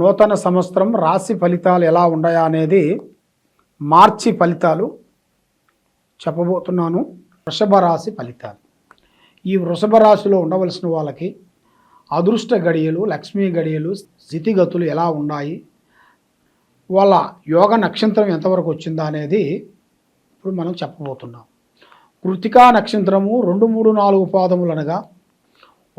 నూతన సంవత్సరం రాశి ఫలితాలు ఎలా ఉన్నాయా అనేది మార్చి ఫలితాలు చెప్పబోతున్నాను. వృషభ రాశి ఫలితాలు. ఈ వృషభ రాశిలో ఉండవలసిన వాళ్ళకి అదృష్ట గడియలు లక్ష్మీ గడియలు స్థితిగతులు ఎలా ఉన్నాయి వాళ్ళ యోగ నక్షత్రం ఎంతవరకు వచ్చిందా అనేది ఇప్పుడు మనం చెప్పబోతున్నాం. కృతికా నక్షత్రము రెండు మూడు నాలుగు పాదములు అనగా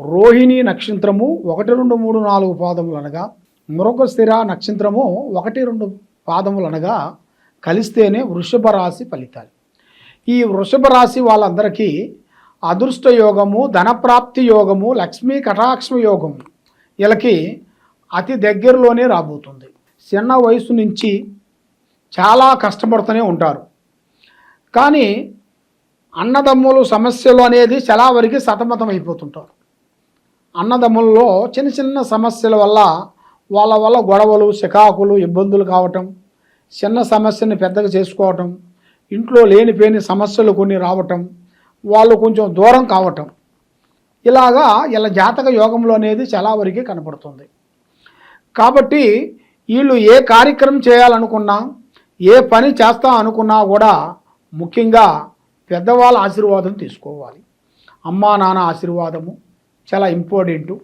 రోహిణి నక్షత్రము ఒకటి రెండు మూడు నాలుగు పాదములు అనగా మృగస్థిర నక్షత్రము ఒకటి రెండు పాదములు అనగా కలిస్తేనే వృషభ రాశి ఫలితాలు. ఈ వృషభ రాశి వాళ్ళందరికీ అదృష్ట యోగము ధనప్రాప్తి యోగము లక్ష్మీ కటాక్ష యోగము వీళ్ళకి అతి దగ్గరలోనే రాబోతుంది. చిన్న వయసు నుంచి చాలా కష్టపడుతూనే ఉంటారు. కానీ అన్నదమ్ములు సమస్యలు అనేది చాలా వరకు సతమతం అయిపోతుంటారు అన్నదమ్ముల్లో చిన్న చిన్న సమస్యల వల్ల వాళ్ళ వల్ల గొడవలు సికాకులు ఇబ్బందులు కావటం చిన్న సమస్యని పెద్దగా చేసుకోవటం ఇంట్లో లేనిపోయిన సమస్యలు కొన్ని రావటం వాళ్ళు కొంచెం దూరం కావటం. ఇలాగా ఇలా జాతక యోగంలో అనేది చాలా వరకు కనపడుతుంది. కాబట్టి వీళ్ళు ఏ కార్యక్రమం చేయాలనుకున్నా ఏ పని చేస్తా అనుకున్నా కూడా ముఖ్యంగా పెద్దవాళ్ళ ఆశీర్వాదం తీసుకోవాలి. అమ్మా నాన్న ఆశీర్వాదము చాలా ఇంపార్టెంటు.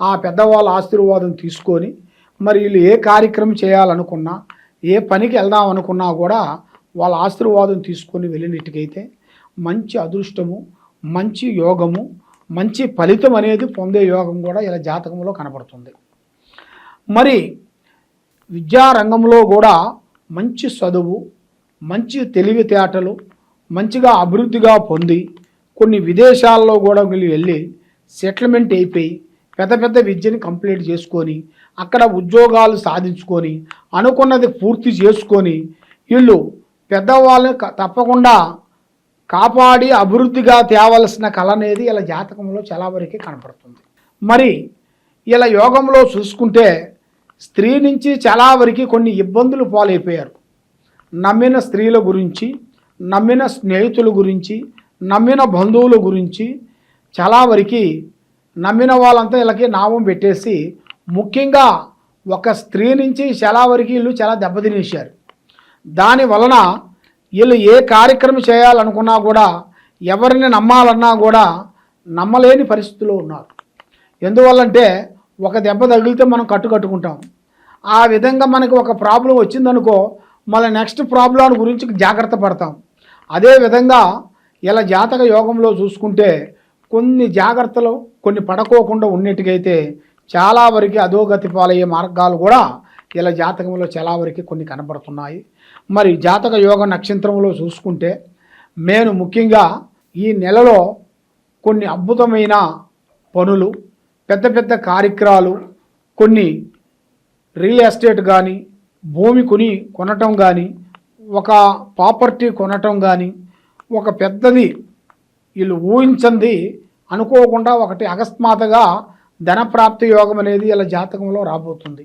ఆ పెద్దవాళ్ళ ఆశీర్వాదం తీసుకొని మరి వీళ్ళు ఏ కార్యక్రమం చేయాలనుకున్నా ఏ పనికి వెళ్దాం అనుకున్నా కూడా వాళ్ళ ఆశీర్వాదం తీసుకొని వెళ్ళినట్టుకైతే మంచి అదృష్టము మంచి యోగము మంచి ఫలితం అనేది పొందే యోగం కూడా ఇలా జాతకంలో కనబడుతుంది. మరి విద్యారంగంలో కూడా మంచి చదువు మంచి తెలివితేటలు మంచిగా అభివృద్ధిగా పొంది కొన్ని విదేశాల్లో కూడా వీళ్ళు వెళ్ళి సెటిల్మెంట్ అయిపోయి పెద్ద పెద్ద విద్యని కంప్లీట్ చేసుకొని అక్కడ ఉద్యోగాలు సాధించుకొని అనుకున్నది పూర్తి చేసుకొని వీళ్ళు పెద్దవాళ్ళని తప్పకుండా కాపాడి అభివృద్ధిగా తేవలసిన కళ అనేది ఇలా జాతకంలో చాలా వరకు కనపడుతుంది. మరి ఇలా యోగంలో చూసుకుంటే స్త్రీ నుంచి చాలా వరకు కొన్ని ఇబ్బందులు పాలైపోయారు. నమ్మిన స్త్రీల గురించి నమ్మిన స్నేహితుల గురించి నమ్మిన బంధువుల గురించి చాలా వరకు నమ్మిన వాళ్ళంతా వీళ్ళకి నామం పెట్టేసి ముఖ్యంగా ఒక స్త్రీ నుంచి చాలా వరకు వీళ్ళు చాలా దెబ్బతినేశారు. దాని వలన వీళ్ళు ఏ కార్యక్రమం చేయాలనుకున్నా కూడా ఎవరిని నమ్మాలన్నా కూడా నమ్మలేని పరిస్థితిలో ఉన్నారు. ఎందువల్లంటే ఒక దెబ్బ తగిలితే మనం కట్టు కట్టుకుంటాం. ఆ విధంగా మనకి ఒక ప్రాబ్లం వచ్చిందనుకో మళ్ళీ నెక్స్ట్ ప్రాబ్లం గురించి జాగ్రత్త పడతాం. అదే విధంగా ఇలా జాతక యోగంలో చూసుకుంటే కొన్ని జాగ్రత్తలు కొన్ని పడకోకుండా ఉన్నట్టుకైతే చాలా వరకు అధోగతి పాలయ్యే మార్గాలు కూడా ఇలా జాతకంలో చాలా వరకు కొన్ని కనబడుతున్నాయి. మరి జాతక యోగ నక్షత్రంలో చూసుకుంటే నేను ముఖ్యంగా ఈ నెలలో కొన్ని అద్భుతమైన పనులు పెద్ద పెద్ద కార్యక్రమాలు కొన్ని రియల్ ఎస్టేట్ కానీ భూమి కొని కొనటం కానీ ఒక ప్రాపర్టీ కొనటం కానీ ఒక పెద్దది వీళ్ళు ఊహించింది అనుకోకుండా ఒకటి అకస్మాత్తుగా ధనప్రాప్తి యోగం అనేది ఇలా జాతకంలో రాబోతుంది.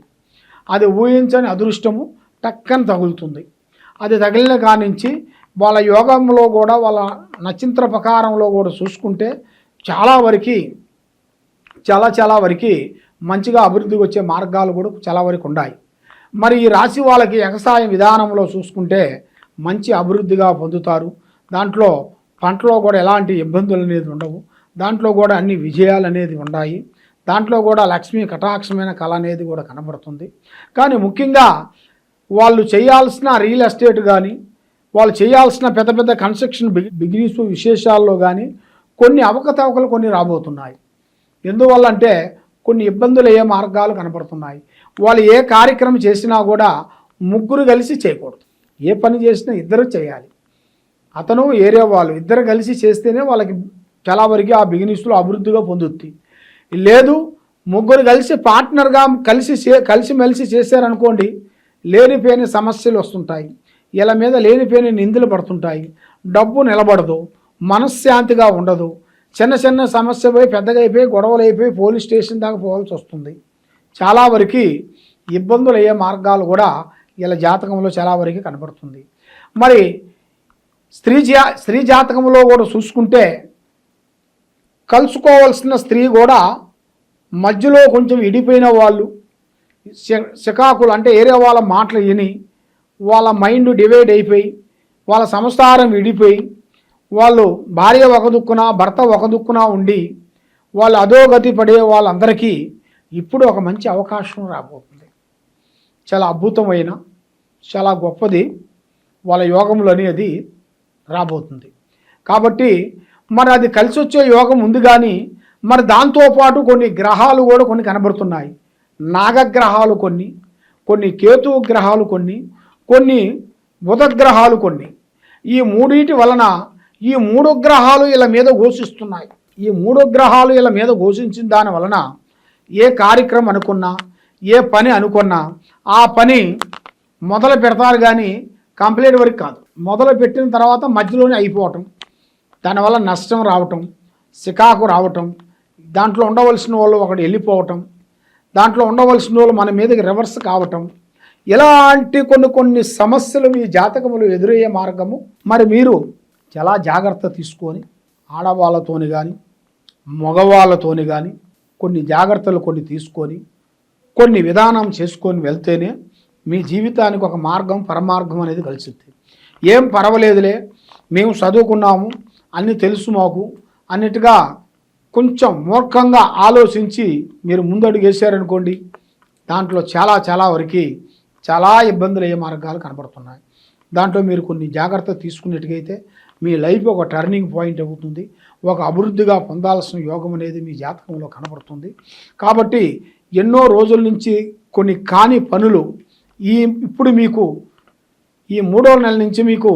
అది ఊహించని అదృష్టము టక్కని తగులుతుంది. అది తగిలిన కానించి వాళ్ళ యోగంలో కూడా వాళ్ళ నక్షత్ర ప్రకారంలో కూడా చూసుకుంటే చాలా వరకు చాలా చాలా వరకు మంచిగా అభివృద్ధికి వచ్చే మార్గాలు కూడా చాలా వరకు ఉన్నాయి. మరి ఈ రాశి వాళ్ళకి వ్యవసాయ విధానంలో చూసుకుంటే మంచి అభివృద్ధిగా పొందుతారు. దాంట్లో పంటలో కూడా ఎలాంటి ఇబ్బందులు అనేది ఉండవు. దాంట్లో కూడా అన్ని విజయాలు అనేది ఉన్నాయి. దాంట్లో కూడా లక్ష్మీ కటాక్షమైన కళ అనేది కూడా కనబడుతుంది. కానీ ముఖ్యంగా వాళ్ళు చేయాల్సిన రియల్ ఎస్టేట్ కానీ వాళ్ళు చేయాల్సిన పెద్ద పెద్ద కన్స్ట్రక్షన్ బిజినెస్ విశేషాల్లో కానీ కొన్ని అవకతవకలు కొన్ని రాబోతున్నాయి. ఎందువల్ల అంటే కొన్ని ఇబ్బందులు ఏ మార్గాలు కనపడుతున్నాయి వాళ్ళు ఏ కార్యక్రమం చేసినా కూడా ముగ్గురు కలిసి చేయకూడదు. ఏ పని చేసినా ఇద్దరు చేయాలి. అతను ఏరియా వాళ్ళు ఇద్దరు కలిసి చేస్తేనే వాళ్ళకి చాలా వరకు ఆ బిజినెస్లో అభివృద్ధిగా పొందుద్ది. లేదు ముగ్గురు కలిసి పార్ట్నర్గా కలిసి చే కలిసి మెలిసి చేశారనుకోండి లేనిపోయిన సమస్యలు వస్తుంటాయి. ఇలా మీద లేనిపోయిన నిందలు పడుతుంటాయి. డబ్బు నిలబడదు మనశ్శాంతిగా ఉండదు. చిన్న చిన్న సమస్య పోయి పెద్దగా అయిపోయి గొడవలు అయిపోయి పోలీస్ స్టేషన్ దాకా పోవాల్సి వస్తుంది. చాలా వరకు ఇబ్బందులు అయ్యే మార్గాలు కూడా ఇలా జాతకంలో చాలా వరకు కనబడుతుంది. మరి స్త్రీ జా స్త్రీ జాతకంలో కూడా చూసుకుంటే కలుసుకోవాల్సిన స్త్రీ కూడా మధ్యలో కొంచెం ఇడిపోయిన వాళ్ళు శ- అంటే ఏరే వాళ్ళ మాటలు విని వాళ్ళ మైండ్ డివైడ్ అయిపోయి వాళ్ళ సంసారం విడిపోయి వాళ్ళు భార్య ఒక దుక్కున భర్త ఒక దుక్కున ఉండి వాళ్ళు అధోగతి పడే వాళ్ళందరికీ ఇప్పుడు ఒక మంచి అవకాశం రాబోతుంది. చాలా అద్భుతమైన చాలా గొప్పది. వాళ్ళ యోగములు అనేది రాబోతుంది. కాబట్టి మరి అది కలిసి వచ్చే యోగం ఉంది కానీ మరి దాంతోపాటు కొన్ని గ్రహాలు కూడా కొన్ని కనబడుతున్నాయి. నాగగ్రహాలు కొన్ని కొన్ని కేతు గ్రహాలు కొన్ని కొన్ని బుధగ్రహాలు కొన్ని. ఈ మూడింటి వలన ఈ మూడు గ్రహాలు ఇలా మీద ఘోషిస్తున్నాయి. ఈ మూడు గ్రహాలు ఇలా మీద ఘోషించిన దాని వలన ఏ కార్యక్రమం అనుకున్నా ఏ పని అనుకున్నా ఆ పని మొదలు పెడతారు కానీ కంప్లీట్ వరకు కాదు. మొదలు పెట్టిన తర్వాత మధ్యలోనే అయిపోవటం దానివల్ల నష్టం రావటం సికాకు రావటం దాంట్లో ఉండవలసిన వాళ్ళు ఒకటి వెళ్ళిపోవటం దాంట్లో ఉండవలసిన వాళ్ళు మన మీదకి రివర్స్ కావటం ఇలాంటి కొన్ని కొన్ని సమస్యలు మీ జాతకములు ఎదురయ్యే మార్గము. మరి మీరు చాలా జాగ్రత్త తీసుకొని ఆడవాళ్ళతోని కానీ మగవాళ్ళతోని కానీ కొన్ని జాగ్రత్తలు కొన్ని తీసుకొని కొన్ని విధానం చేసుకొని వెళ్తేనే మీ జీవితానికి ఒక మార్గం పరమార్గం అనేది కలిసిద్ది. ఏం పర్వాలేదులే మేము చదువుకున్నాము అన్నీ తెలుసు మాకు అన్నిటిగా కొంచెం మూర్ఖంగా ఆలోచించి మీరు ముందడుగు వేసారనుకోండి దాంట్లో చాలా చాలా వరకు చాలా ఇబ్బందులు అయ్యే మార్గాలు కనబడుతున్నాయి. దాంట్లో మీరు కొన్ని జాగ్రత్త తీసుకున్నట్టుగైతే మీ లైఫ్ ఒక టర్నింగ్ పాయింట్ అవుతుంది. ఒక అభివృద్ధిగా పొందాల్సిన యోగం అనేది మీ జాతకంలో కనబడుతుంది. కాబట్టి ఎన్నో రోజుల నుంచి కొన్ని కాని పనులు ఈ ఇప్పుడు మీకు ఈ మూడో నెల నుంచి మీకు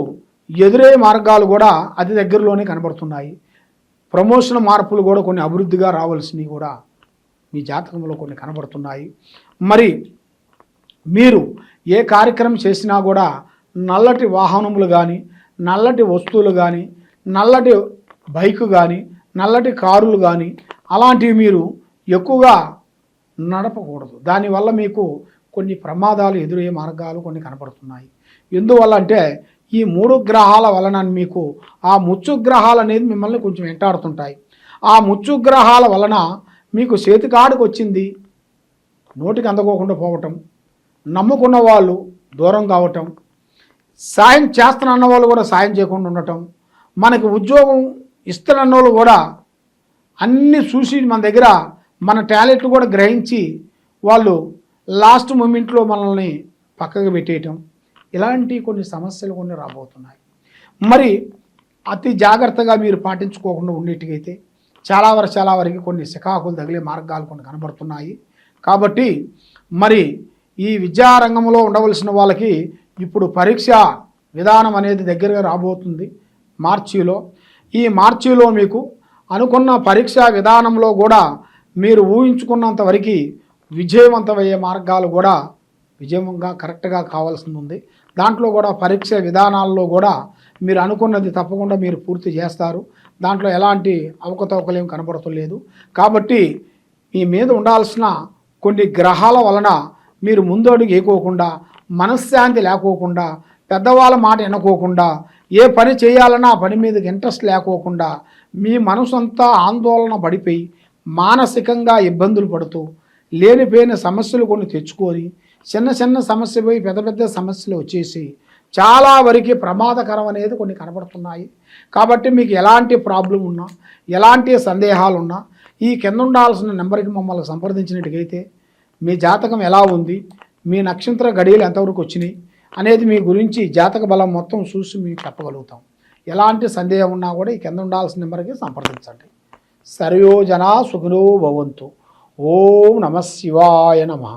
ఎదురయ్యే మార్గాలు కూడా అతి దగ్గరలోనే కనబడుతున్నాయి. ప్రమోషన్ మార్పులు కూడా కొన్ని అభివృద్ధిగా రావాల్సినవి కూడా మీ జాతకంలో కొన్ని కనబడుతున్నాయి. మరి మీరు ఏ కార్యక్రమం చేసినా కూడా నల్లటి వాహనములు కానీ నల్లటి వస్తువులు కానీ నల్లటి బైక్ కానీ నల్లటి కారులు కానీ అలాంటివి మీరు ఎక్కువగా నడపకూడదు. దానివల్ల మీకు కొన్ని ప్రమాదాలు ఎదురయ్యే మార్గాలు కొన్ని కనపడుతున్నాయి ఎందువల్ల అంటే ఈ మూడు గ్రహాల వలన మీకు ఆ ముచ్చు గ్రహాలు అనేది మిమ్మల్ని కొంచెం వెంటాడుతుంటాయి. ఆ ముచ్చు గ్రహాల వలన మీకు చేతికాడుకు వచ్చింది. నోటికి అందకోకుండా పోవటం నమ్ముకున్న వాళ్ళు దూరం కావటం సాయం చేస్తానన్న వాళ్ళు కూడా సాయం చేయకుండా ఉండటం మనకి ఉద్యోగం ఇస్తున్న వాళ్ళు కూడా అన్నీ చూసి మన దగ్గర మన టాలెంట్ కూడా గ్రహించి వాళ్ళు లాస్ట్ మూమెంట్లో మనల్ని పక్కకు పెట్టేయటం. ఇలాంటి కొన్ని సమస్యలు కొన్ని రాబోతున్నాయి. మరి అతి జాగ్రత్తగా మీరు పాటించుకోకుండా ఉండేట్టుగైతే చాలా వరకు చాలా వరకు కొన్ని శిఖాకులు తగిలే మార్గాలు కొన్ని కనబడుతున్నాయి. కాబట్టి మరి ఈ విద్యారంగంలో ఉండవలసిన వాళ్ళకి ఇప్పుడు పరీక్ష విధానం అనేది దగ్గరగా రాబోతుంది మార్చిలో. ఈ మార్చిలో మీకు అనుకున్న పరీక్ష విధానంలో కూడా మీరు ఊహించుకున్నంత వరకు విజయవంతమయ్యే మార్గాలు కూడా విజయంగా కరెక్ట్గా కావాల్సింది ఉంది. దాంట్లో కూడా పరీక్ష విధానాల్లో కూడా మీరు అనుకున్నది తప్పకుండా మీరు పూర్తి చేస్తారు. దాంట్లో ఎలాంటి అవకతవకలేం కనబడతలేదు. కాబట్టి మీ మీద ఉండాల్సిన కొన్ని గ్రహాల వలన మీరు ముందడుగు వేయకోకుండా మనశ్శాంతి లేకోకుండా పెద్దవాళ్ళ మాట వినకోకుండా ఏ పని చేయాలన్నా ఆ పని మీద ఇంట్రెస్ట్ లేకోకుండా మీ మనసంతా అంతా ఆందోళన పడిపోయి మానసికంగా ఇబ్బందులు పడుతూ లేనిపోయిన సమస్యలు కొన్ని తెచ్చుకొని చిన్న చిన్న సమస్య పోయి పెద్ద పెద్ద సమస్యలు వచ్చేసి చాలా వరకు ప్రమాదకరం అనేది కొన్ని కనబడుతున్నాయి. కాబట్టి మీకు ఎలాంటి ప్రాబ్లం ఉన్నా ఎలాంటి సందేహాలు ఉన్నా ఈ కింద ఉండాల్సిన నెంబర్కి మమ్మల్ని సంప్రదించినట్టుగైతే మీ జాతకం ఎలా ఉంది మీ నక్షత్ర గడియలు ఎంతవరకు వచ్చినాయి అనేది మీ గురించి జాతక బలం మొత్తం చూసి మీకు చెప్పగలుగుతాం. ఎలాంటి సందేహం ఉన్నా కూడా ఈ కింద ఉండాల్సిన నెంబర్కి సంప్రదించండి. సర్వయోజన జనా సుఖినో భవంతు. ఓం నమ శివాయ నమః.